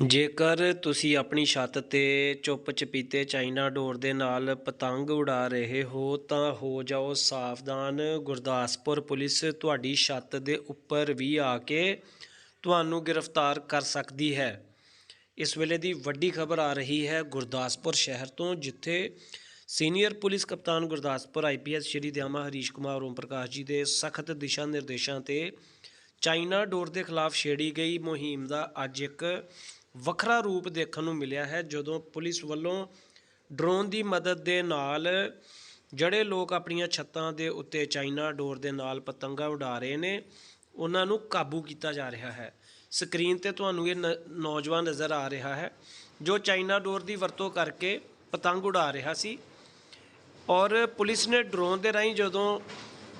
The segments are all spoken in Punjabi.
ਜੇਕਰ ਤੁਸੀਂ ਆਪਣੀ ਛੱਤ ਤੇ ਚੁੱਪ ਚਪੀਤੇ ਚਾਈਨਾ ਡੋਰ ਦੇ ਨਾਲ ਪਤੰਗ ਉਡਾ ਰਹੇ ਹੋ, ਤਾਂ ਹੋ ਜਾਓ ਸਾਵਧਾਨ। ਗੁਰਦਾਸਪੁਰ ਪੁਲਿਸ ਤੁਹਾਡੀ ਛੱਤ ਦੇ ਉੱਪਰ ਵੀ ਆ ਕੇ ਤੁਹਾਨੂੰ ਗ੍ਰਿਫਤਾਰ ਕਰ ਸਕਦੀ ਹੈ। ਇਸ ਵੇਲੇ ਦੀ ਵੱਡੀ ਖਬਰ ਆ ਰਹੀ ਹੈ ਗੁਰਦਾਸਪੁਰ ਸ਼ਹਿਰ ਤੋਂ, ਜਿੱਥੇ ਸੀਨੀਅਰ ਪੁਲਿਸ ਕਪਤਾਨ ਗੁਰਦਾਸਪੁਰ ਆਈਪੀਐਸ ਸ਼੍ਰੀ ਦਿਆਮਾ ਹਰੀਸ਼ ਕੁਮਾਰ, ਓਮ ਪ੍ਰਕਾਸ਼ ਜੀ ਦੇ ਸਖਤ ਦਿਸ਼ਾ ਨਿਰਦੇਸ਼ਾਂ ਤੇ ਚਾਈਨਾ ਡੋਰ ਦੇ ਖਿਲਾਫ ਛੇੜੀ ਗਈ ਮੁਹਿੰਮ ਦਾ ਅੱਜ ਇੱਕ ਵੱਖਰਾ ਰੂਪ ਦੇਖਣ ਨੂੰ ਮਿਲਿਆ ਹੈ ਜਦੋਂ ਪੁਲਿਸ ਵੱਲੋਂ ਡਰੋਨ ਦੀ ਮਦਦ ਦੇ ਨਾਲ ਜਿਹੜੇ ਲੋਕ ਆਪਣੀਆਂ ਛੱਤਾਂ ਦੇ ਉੱਤੇ ਚਾਈਨਾ ਡੋਰ ਦੇ ਨਾਲ ਪਤੰਗਾ ਉਡਾ ਰਹੇ ਨੇ, ਉਹਨਾਂ ਨੂੰ ਕਾਬੂ ਕੀਤਾ ਜਾ ਰਿਹਾ ਹੈ। ਸਕਰੀਨ ਤੇ ਤੁਹਾਨੂੰ ਇਹ ਨ- ਨੌਜਵਾਨ ਨਜ਼ਰ ਆ ਰਿਹਾ ਹੈ, ਜੋ ਚਾਈਨਾ ਡੋਰ ਦੀ ਵਰਤੋਂ ਕਰਕੇ ਪਤੰਗ ਉਡਾ ਰਿਹਾ ਸੀ ਔਰ ਪੁਲਿਸ ਨੇ ਡਰੋਨ ਦੇ ਰਾਹੀਂ ਜਦੋਂ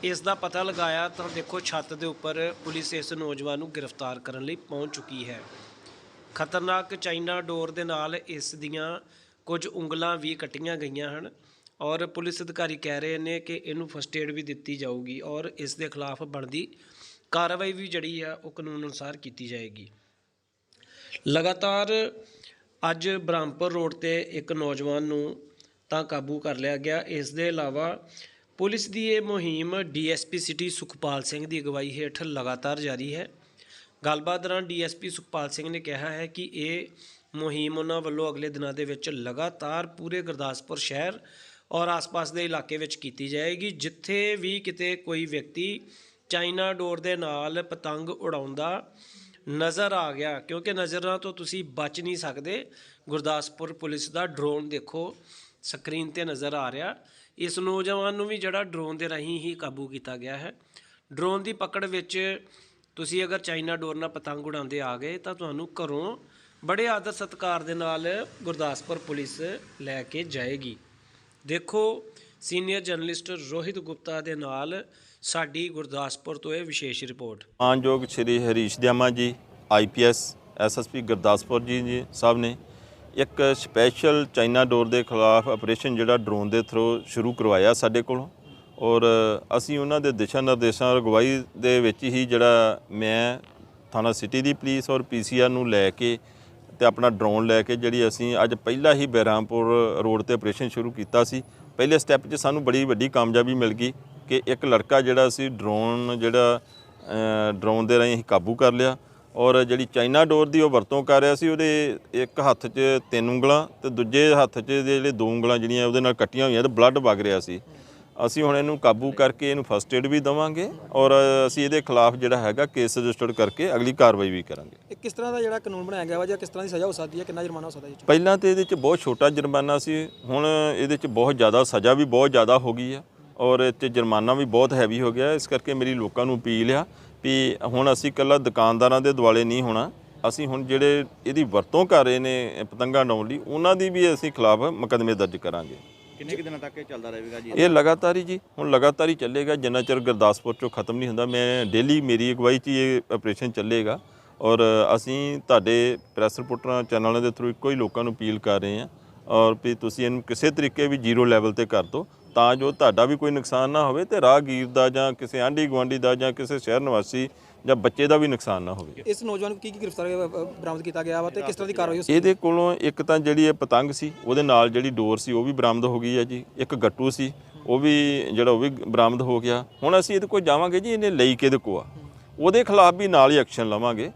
ਇਸ ਦਾ ਪਤਾ ਲਗਾਇਆ ਤਾਂ ਦੇਖੋ ਛੱਤ ਦੇ ਉੱਪਰ ਪੁਲਿਸ ਇਸ ਨੌਜਵਾਨ ਨੂੰ ਗ੍ਰਿਫਤਾਰ ਕਰਨ ਲਈ ਪਹੁੰਚ ਚੁੱਕੀ ਹੈ। ਖਤਰਨਾਕ ਚਾਈਨਾ ਡੋਰ ਦੇ ਨਾਲ ਇਸ ਦੀਆਂ ਕੁਝ ਉਂਗਲਾਂ ਵੀ ਕੱਟੀਆਂ ਗਈਆਂ ਹਨ ਔਰ ਪੁਲਿਸ ਅਧਿਕਾਰੀ ਕਹਿ ਰਹੇ ਨੇ ਕਿ ਇਹਨੂੰ ਫਸਟ ਏਡ ਵੀ ਦਿੱਤੀ ਜਾਊਗੀ ਔਰ ਇਸ ਦੇ ਖਿਲਾਫ ਬਣਦੀ ਕਾਰਵਾਈ ਵੀ ਜਿਹੜੀ ਆ ਉਹ ਕਾਨੂੰਨ ਅਨੁਸਾਰ ਕੀਤੀ ਜਾਏਗੀ। ਲਗਾਤਾਰ ਅੱਜ ਬ੍ਰਹਮਪੁਰ ਰੋਡ ਤੇ ਇੱਕ ਨੌਜਵਾਨ ਨੂੰ ਤਾਂ ਕਾਬੂ ਕਰ ਲਿਆ ਗਿਆ। ਇਸ ਦੇ ਇਲਾਵਾ ਪੁਲਿਸ ਦੀ ਇਹ ਮੁਹਿੰਮ ਡੀਐਸਪੀ ਸਿਟੀ ਸੁਖਪਾਲ ਸਿੰਘ ਦੀ ਅਗਵਾਈ ਹੇਠ ਲਗਾਤਾਰ ਜਾਰੀ ਹੈ। ਗੱਲਬਾਤ ਦੌਰਾਨ ਡੀਐਸਪੀ ਸੁਖਪਾਲ ਸਿੰਘ ਨੇ ਕਿਹਾ ਹੈ ਕਿ ਇਹ ਮੁਹਿੰਮ ਉਹਨਾਂ ਵੱਲੋਂ ਅਗਲੇ ਦਿਨਾਂ ਦੇ ਵਿੱਚ ਲਗਾਤਾਰ ਪੂਰੇ ਗੁਰਦਾਸਪੁਰ ਸ਼ਹਿਰ ਔਰ ਆਸ-ਪਾਸ ਦੇ ਇਲਾਕੇ ਵਿੱਚ ਕੀਤੀ ਜਾਏਗੀ, ਜਿੱਥੇ ਵੀ ਕਿਤੇ ਕੋਈ ਵਿਅਕਤੀ ਚਾਈਨਾ ਡੋਰ ਦੇ ਨਾਲ ਪਤੰਗ ਉਡਾਉਂਦਾ ਨਜ਼ਰ ਆ ਗਿਆ। ਕਿਉਂਕਿ ਨਜ਼ਰਾਂ ਤੋਂ ਤੁਸੀਂ ਬਚ ਨਹੀਂ ਸਕਦੇ। ਗੁਰਦਾਸਪੁਰ ਪੁਲਿਸ ਦਾ ਡਰੋਨ ਦੇਖੋ, ਸਕਰੀਨ ਤੇ ਨਜ਼ਰ ਆ ਰਿਹਾ। ਇਸ ਨੌਜਵਾਨ ਨੂੰ ਵੀ ਜਿਹੜਾ ਡਰੋਨ ਦੇ ਰਾਹੀਂ ਹੀ ਕਾਬੂ ਕੀਤਾ ਗਿਆ ਹੈ। ਡਰੋਨ ਦੀ ਪਕੜ ਵਿੱਚ ਤੁਸੀਂ ਅਗਰ ਚਾਈਨਾ ਡੋਰ ਨਾਲ ਪਤੰਗ ਉਡਾਉਂਦੇ ਆ ਗਏ, ਤਾਂ ਤੁਹਾਨੂੰ ਘਰੋਂ ਬੜੇ ਆਦਰ ਸਤਿਕਾਰ ਦੇ ਨਾਲ ਗੁਰਦਾਸਪੁਰ ਪੁਲਿਸ ਲੈ ਕੇ ਜਾਏਗੀ। ਦੇਖੋ, ਸੀਨੀਅਰ ਜਰਨਲਿਸਟ ਰੋਹਿਤ ਗੁਪਤਾ ਦੇ ਨਾਲ ਸਾਡੀ ਗੁਰਦਾਸਪੁਰ ਤੋਂ ਇਹ ਵਿਸ਼ੇਸ਼ ਰਿਪੋਰਟ। ਮਾਨਯੋਗ ਸ਼੍ਰੀ ਹਰੀਸ਼ ਦਿਆਮਾ ਜੀ ਆਈਪੀਐਸ ਐਸਐਸਪੀ ਗੁਰਦਾਸਪੁਰ ਜੀ ਜੀ ਸਾਹਿਬ ਨੇ ਇੱਕ ਸਪੈਸ਼ਲ ਚਾਈਨਾ ਡੋਰ ਦੇ ਖਿਲਾਫ ਆਪਰੇਸ਼ਨ ਜਿਹੜਾ ਡਰੋਨ ਦੇ ਥਰੂ ਸ਼ੁਰੂ ਕਰਵਾਇਆ ਸਾਡੇ ਕੋਲੋਂ। ਔਰ ਅਸੀਂ ਉਹਨਾਂ ਦੇ ਦਿਸ਼ਾ ਨਿਰਦੇਸ਼ਾਂ ਅਗਵਾਈ ਦੇ ਵਿੱਚ ਹੀ ਜਿਹੜਾ ਮੈਂ ਥਾਣਾ ਸਿਟੀ ਦੀ ਪੁਲਿਸ ਔਰ ਪੀਸੀਆਰ ਨੂੰ ਲੈ ਕੇ ਤੇ ਆਪਣਾ ਡਰੋਨ ਲੈ ਕੇ ਜਿਹੜੀ ਅਸੀਂ ਅੱਜ ਪਹਿਲਾਂ ਹੀ ਬਹਿਰਾਮਪੁਰ ਰੋਡ ਤੇ ਆਪਰੇਸ਼ਨ ਸ਼ੁਰੂ ਕੀਤਾ ਸੀ, ਪਹਿਲੇ ਸਟੈਪ 'ਚ ਸਾਨੂੰ ਬੜੀ ਵੱਡੀ ਕਾਮਯਾਬੀ ਮਿਲ ਗਈ ਕਿ ਇੱਕ ਲੜਕਾ ਜਿਹੜਾ ਸੀ ਡਰੋਨ ਜਿਹੜਾ ਡਰੋਨ ਦੇ ਰਾਹੀਂ ਅਸੀਂ ਕਾਬੂ ਕਰ ਲਿਆ ਔਰ ਜਿਹੜੀ ਚਾਈਨਾ ਡੋਰ ਦੀ ਉਹ ਵਰਤੋਂ ਕਰ ਰਿਹਾ ਸੀ, ਉਹਦੇ ਇੱਕ ਹੱਥ 'ਚ ਤਿੰਨ ਉਂਗਲਾਂ ਤੇ ਦੂਜੇ ਹੱਥ 'ਚ ਦੇ ਜਿਹੜੇ ਦੋ ਉਂਗਲਾਂ ਜਿਹੜੀਆਂ ਉਹਦੇ ਨਾਲ ਕੱਟੀਆਂ ਹੋਈਆਂ ਤੇ ਬਲੱਡ ਵਗ ਰਿਹਾ ਸੀ। ਅਸੀਂ ਹੁਣ ਇਹਨੂੰ ਕਾਬੂ ਕਰਕੇ ਇਹਨੂੰ ਫਸਟ ਏਡ ਵੀ ਦਵਾਂਗੇ ਔਰ ਅਸੀਂ ਇਹਦੇ ਖਿਲਾਫ ਜਿਹੜਾ ਹੈਗਾ ਕੇਸ ਰਜਿਸਟਰਡ ਕਰਕੇ ਅਗਲੀ ਕਾਰਵਾਈ ਵੀ ਕਰਾਂਗੇ। ਇਹ ਕਿਸ ਤਰ੍ਹਾਂ ਦਾ ਜਿਹੜਾ ਕਾਨੂੰਨ ਬਣਾਇਆ ਗਿਆ ਵਾ ਜਾਂ ਕਿਸ ਤਰ੍ਹਾਂ ਦੀ ਸਜ਼ਾ ਹੋ ਸਕਦੀ ਹੈ? ਕਿੰਨਾ ਜੁਰਮਾਨਾ ਹੋ ਸਕਦਾ ਜੀ ਪਹਿਲਾਂ ਤੇ ਇਹਦੇ 'ਚ ਬਹੁਤ ਛੋਟਾ ਜੁਰਮਾਨਾ ਸੀ ਹੁਣ ਇਹਦੇ 'ਚ ਬਹੁਤ ਜ਼ਿਆਦਾ ਸਜ਼ਾ ਵੀ ਬਹੁਤ ਜ਼ਿਆਦਾ ਹੋ ਗਈ ਆ ਔਰ ਇਹ 'ਚ ਜੁਰਮਾਨਾ ਵੀ ਬਹੁਤ ਹੈਵੀ ਹੋ ਗਿਆ। ਇਸ ਕਰਕੇ ਮੇਰੀ ਲੋਕਾਂ ਨੂੰ ਅਪੀਲ ਆ ਵੀ ਹੁਣ ਅਸੀਂ ਇਕੱਲਾ ਦੁਕਾਨਦਾਰਾਂ ਦੇ ਦੁਆਲੇ ਨਹੀਂ ਹੋਣਾ। ਅਸੀਂ ਹੁਣ ਜਿਹੜੇ ਇਹਦੀ ਵਰਤੋਂ ਕਰ ਰਹੇ ਨੇ ਪਤੰਗਾ ਉਡਾਉਣ ਲਈ ਉਹਨਾਂ ਦੀ ਵੀ ਅਸੀਂ ਖਿਲਾਫ ਮੁਕੱਦਮੇ ਦਰਜ ਕਰਾਂਗੇ। ਕਿੰਨੇ ਕੁ ਦਿਨਾਂ ਤੱਕ ਇਹ ਚੱਲਦਾ ਰਹੇਗਾ ਜੀ? ਇਹ ਲਗਾਤਾਰ ਹੀ ਜੀ, ਹੁਣ ਲਗਾਤਾਰ ਹੀ ਚੱਲੇਗਾ, ਜਿੰਨਾ ਚਿਰ ਗੁਰਦਾਸਪੁਰ ਚੋਂ ਖਤਮ ਨਹੀਂ ਹੁੰਦਾ, ਮੈਂ ਡੇਲੀ ਮੇਰੀ ਅਗਵਾਈ 'ਚ ਹੀ ਇਹ ਆਪਰੇਸ਼ਨ ਚੱਲੇਗਾ ਔਰ ਅਸੀਂ ਤੁਹਾਡੇ ਪ੍ਰੈਸ ਰਿਪੋਰਟਰਾਂ ਚੈਨਲਾਂ ਦੇ ਥਰੂ ਇੱਕੋ ਹੀ ਲੋਕਾਂ ਨੂੰ ਅਪੀਲ ਕਰ ਰਹੇ ਹਾਂ ਔਰ ਵੀ ਤੁਸੀਂ ਇਹਨੂੰ ਕਿਸੇ ਤਰੀਕੇ ਵੀ ਜ਼ੀਰੋ ਲੈਵਲ ਤੇ ਕਰ ਦਿਓ। ਤਾਂ ਜੋ ਤੁਹਾਡਾ ਵੀ ਕੋਈ ਨੁਕਸਾਨ ਨਾ ਹੋਵੇ ਤੇ ਰਾਹਗੀਰ ਦਾ ਜਾਂ ਕਿਸੇ ਆਂਢੀ ਗੁਆਂਢੀ ਦਾ ਜਾਂ ਕਿਸੇ ਸ਼ਹਿਰ ਨਿਵਾਸੀ ਜਾਂ ਬੱਚੇ ਦਾ ਵੀ ਨੁਕਸਾਨ ਨਾ ਹੋਵੇ। ਇਸ ਨੌਜਵਾਨ ਨੂੰ ਕੀ ਕੀ ਗ੍ਰਿਫਤਾਰ ਬਰਾਮਦ ਕੀਤਾ ਗਿਆ ਵਾ ਤੇ ਕਿਸ ਤਰ੍ਹਾਂ ਦੀ ਕਾਰਵਾਈ ਹੋ ਸਕਦੀ ਇਹਦੇ ਕੋਲੋਂ ਇੱਕ ਤਾਂ ਜਿਹੜੀ ਇਹ ਪਤੰਗ ਸੀ ਉਹਦੇ ਨਾਲ ਜਿਹੜੀ ਡੋਰ ਸੀ ਉਹ ਵੀ ਬਰਾਮਦ ਹੋ ਗਈ ਹੈ ਜੀ। ਇੱਕ ਗੱਟੂ ਸੀ ਉਹ ਵੀ ਜਿਹੜਾ ਉਹ ਵੀ ਬਰਾਮਦ ਹੋ ਗਿਆ। ਹੁਣ ਅਸੀਂ ਇਹਦੇ ਕੋਲ ਜਾਵਾਂਗੇ ਜੀ ਇਹਨੇ ਲਈ ਕਿਹਦੇ ਕੋ ਆ? ਉਹਦੇ ਖਿਲਾਫ ਵੀ ਨਾਲ ਹੀ ਐਕਸ਼ਨ ਲਵਾਂਗੇ।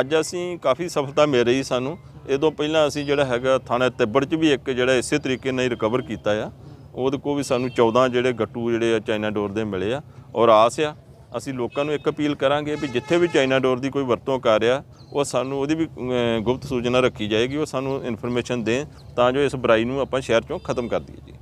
ਅੱਜ ਅਸੀਂ ਕਾਫੀ ਸਫਲਤਾ ਮਿਲ ਰਹੀ ਸਾਨੂੰ। ਇਹ ਤੋਂ ਪਹਿਲਾਂ ਅਸੀਂ ਜਿਹੜਾ ਹੈਗਾ ਥਾਣਾ ਤਿੱਬੜ 'ਚ ਵੀ ਇੱਕ ਜਿਹੜਾ ਇਸੇ ਤਰੀਕੇ ਨਾਲ ਹੀ ਰਿਕਵਰ ਕੀਤਾ ਆ। ਉਹਦੇ ਕੋ ਵੀ ਸਾਨੂੰ 14 ਜਿਹੜੇ ਗੱਟੂ ਜਿਹੜੇ ਆ ਚਾਈਨਾ ਡੋਰ ਦੇ ਮਿਲੇ ਆ ਔਰ ਆਸ ਆ, ਅਸੀਂ ਲੋਕਾਂ ਨੂੰ ਇੱਕ ਅਪੀਲ ਕਰਾਂਗੇ ਵੀ ਜਿੱਥੇ ਵੀ ਚਾਈਨਾ ਡੋਰ ਦੀ ਕੋਈ ਵਰਤੋਂ ਕਰ ਰਿਹਾ, ਉਹ ਸਾਨੂੰ ਉਹਦੀ ਵੀ ਗੁਪਤ ਸੂਚਨਾ ਰੱਖੀ ਜਾਏਗੀ, ਉਹ ਸਾਨੂੰ ਇਨਫੋਰਮੇਸ਼ਨ ਦੇਣ ਤਾਂ ਜੋ ਇਸ ਬੁਰਾਈ ਨੂੰ ਆਪਾਂ ਸ਼ਹਿਰ ਚੋਂ ਖਤਮ ਕਰ ਦਈਏ ਜੀ।